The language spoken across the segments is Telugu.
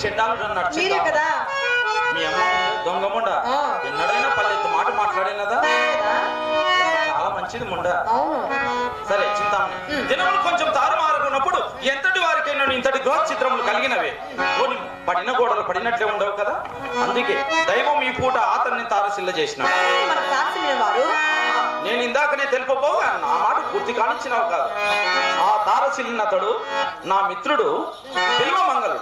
చెడ్డాలు అన్నాడు మీరే కదా. మీ అమ్మ దొంగ ముండ. ఎన్నడైనా పల్లెత్తు మాట మాట్లాడినదా చాలా మంచిది ముండ. సరే చింతామణి దినములు కొంచెం తారుమారుకున్నప్పుడు ఎంతటి వారికైనా ఇంతటి గృహ చిత్రములు కలిగినవే? పోనీ పడిన గోడలు పడినట్లే ఉండవు కదా? అందుకే దైవం ఈ పూట అతన్ని తారసిల్ల చేసిన. నేను ఇందాకనే తెలుపబోగా నా మాట పూర్తి కానిచ్చినావు కాదు. ఆ తారసిల్లినతడు నా మిత్రుడు బిల్వమంగళుడు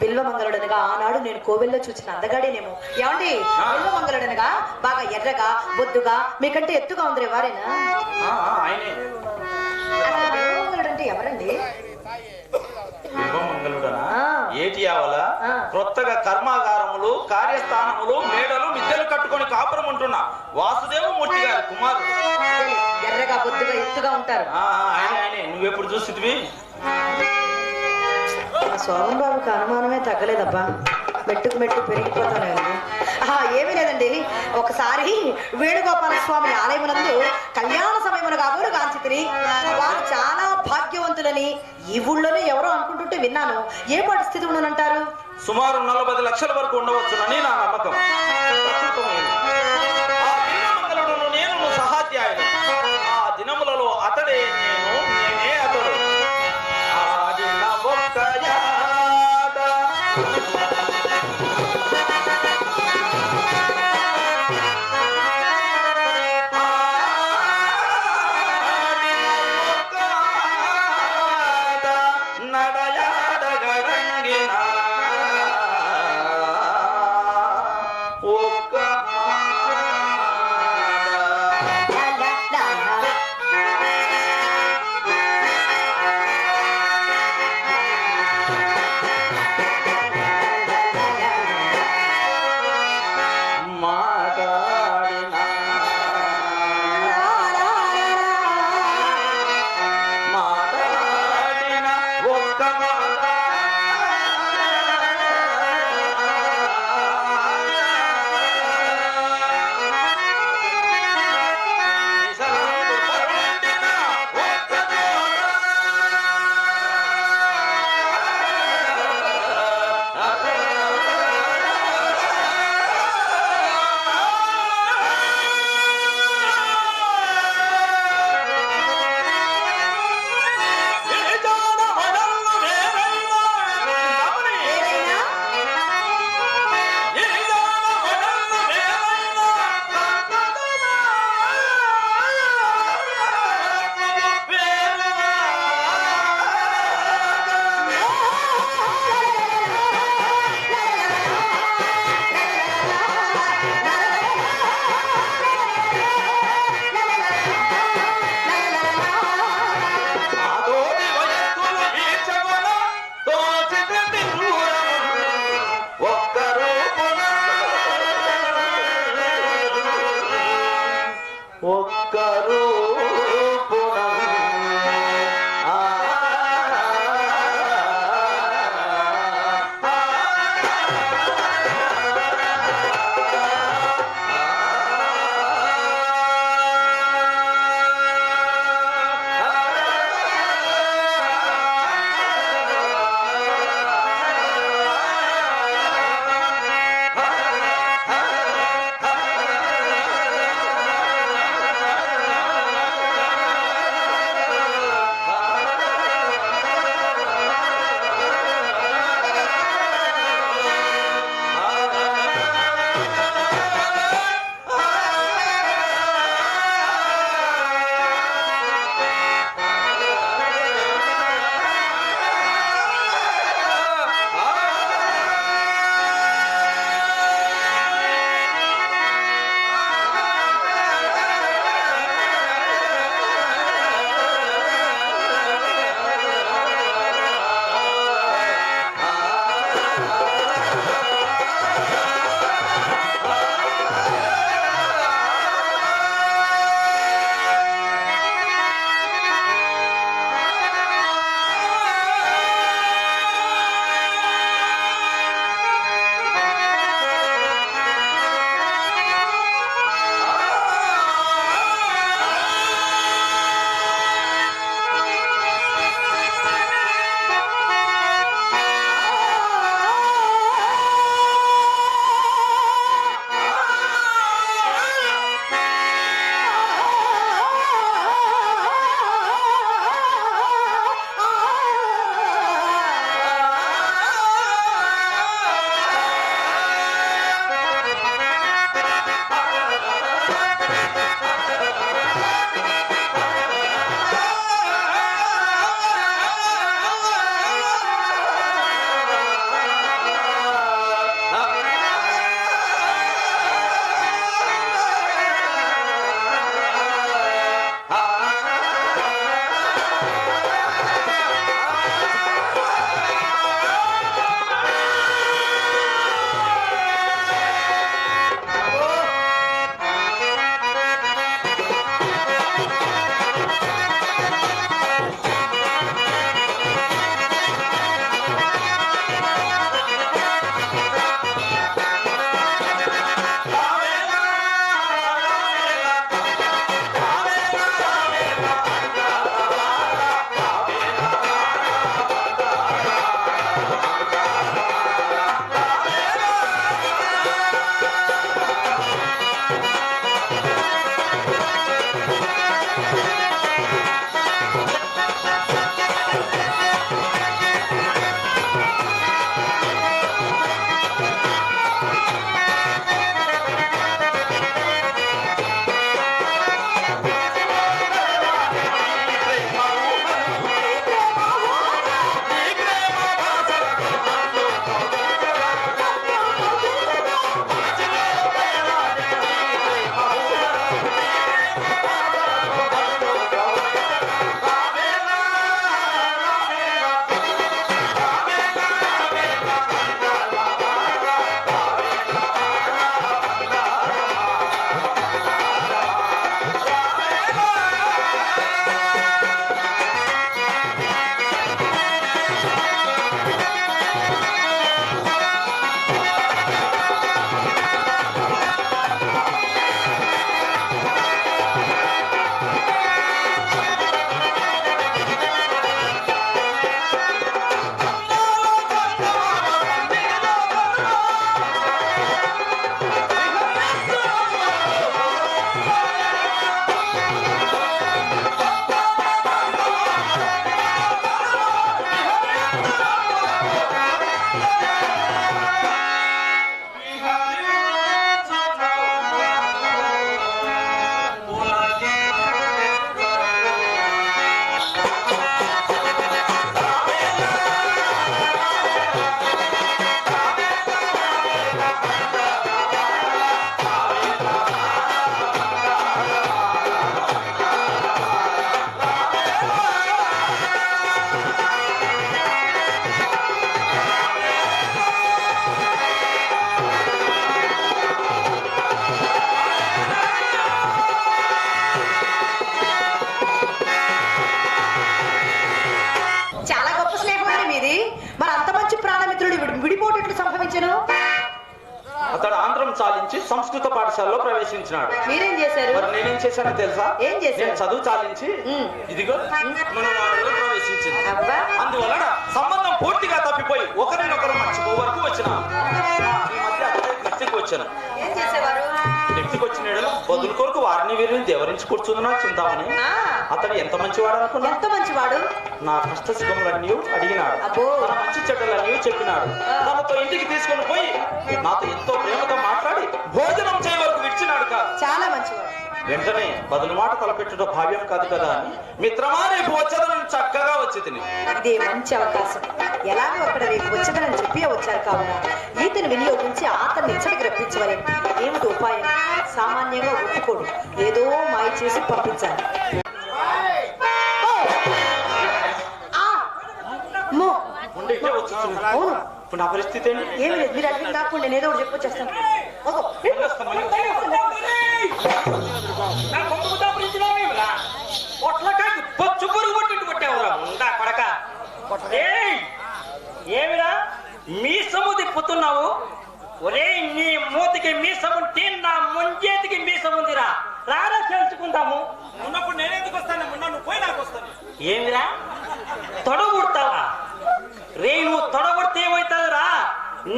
బిల్వమంగళుడనగా ఆనాడు నేను కోవెల్లో చూసిన అందగాడేనేమో. ఏమండి? ఆ. బిల్వమంగళుడనగా బాగా ఎర్రగా బొద్దుగా మీకంటే ఎత్తుగా ఉందిరే వారేనా? ఎవరండి. ఏటి ఆవల. క్రొత్తగా కర్మాగారములు కార్యస్థానములు మేడలు మిద్దెలు కట్టుకొని కాపురం ఉంటున్నా వాసుదేవ మూర్తి గారి కుమారుడు. అదేలే, ఎర్రగా బొద్దుగా ఎత్తుగా ఉంటారు. నువ్వెప్పుడు చూసిటివి సోమన్ బాబుకి అనుమానమే తగ్గలేదబ్బా. మెట్టుకు మెట్టు పెరిగిపోతానండి ఆహా, ఏమీ లేదండి. ఒకసారి వేణుగోపాల స్వామి ఆలయమునందు కళ్యాణ సమయమును కాబోలు గాంచితిని వారు చాలా భాగ్యవంతులని ఈ ఊళ్ళోనే ఎవరో అనుకుంటుంటే విన్నాను. ఏ పరిస్థితి ఉండనంటారు సుమారు నలభై లక్షల వరకు ఉండవచ్చునని నా నమ్మకం. చాలించి సంస్కృత పాఠశాలలో ప్రవేశించినాడు. మీరేం చేశారు? మరి నేనేం చేశానో తెలుసా? ఏం చేశారు? నేను చదువు చాలించి. ఇదిగో మన ప్రవేశించింది. అందువలన సంబంధం పూర్తిగా తప్పిపోయి ఒకరినొకరు మర్చిపో వరకు వచ్చిన అతడి వ్యక్తికి వచ్చాను బదులు కొరకు వారిని వీరిని దేవరించి కూర్చుందునా చింతామని అతడు ఎంత మంచివాడు అనుకున్నా? ఎంత మంచివాడు? నా కష్ట సుఖములన్నీ అడిగినాడు. తన మంచి చెడ్డలన్నీ చెప్పినాడు. తనతో ఇంటికి తీసుకొని పోయి నాతో ఎంతో ప్రేమతో మాట్లాడి భోజనం చేయ వరకు విడిచినాడు కాదు. చాలా మంచివాడు. వెంటనే బదులు మాట తలపెట్టుట భావ్యం కాదు కదా అని మిత్రమా రేపు వచ్చేదని చక్కగా వచ్చి తిని ఇదే మంచి అవకాశం. ఎలాగో అక్కడ రేపు వచ్చేదని చెప్పి వచ్చారు కావున ఈతను వినియోగించి ఆతన్ని ఇచ్చడికి రప్పించవలే. ఏమిటి ఉపాయం? సామాన్యంగా ఒప్పుకోడు. ఏదో మాయ చేసి పంపించాలి. నా పరిస్థితి ఏమి లేదు. మీరు కాకుండా నేను ఏదో ఒకటి చెప్పొచ్చేస్తాను. నా కొట్టుకు దాపరించినావేమిరా పొట్లకాయకు బొచ్చు పురుగు కొట్టిట్టు కొట్టావురా? ఉందా కొడక? ఏమిరా? మీసము తిప్పుతున్నావు? ఒరే నీ మూతికి మీసముంటే నా ముంజేతికి మీసముందిరా రారా తెలుసుకుందాము ఉన్నప్పుడు నేను ఎందుకు వస్తాను? మొన్న నువ్వు పోయి నాకు వస్తాను ఏమిరా? తొడగొడతావా? రే నువ్వు తొడగొడితే ఏమవుతుందిరా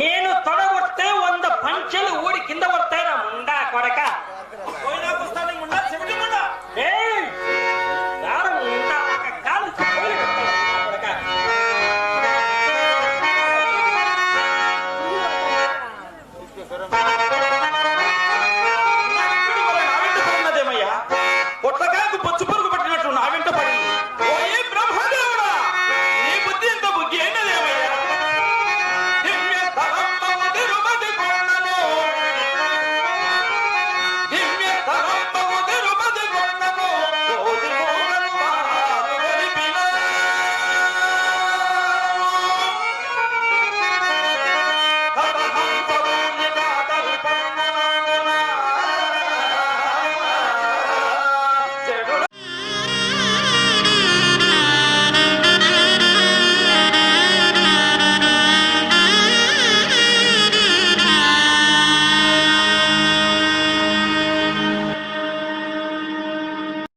నేను తొడగొడితే వంద పంచెలు ఊడి కింద పడతాయిరా. ముండా కొడక?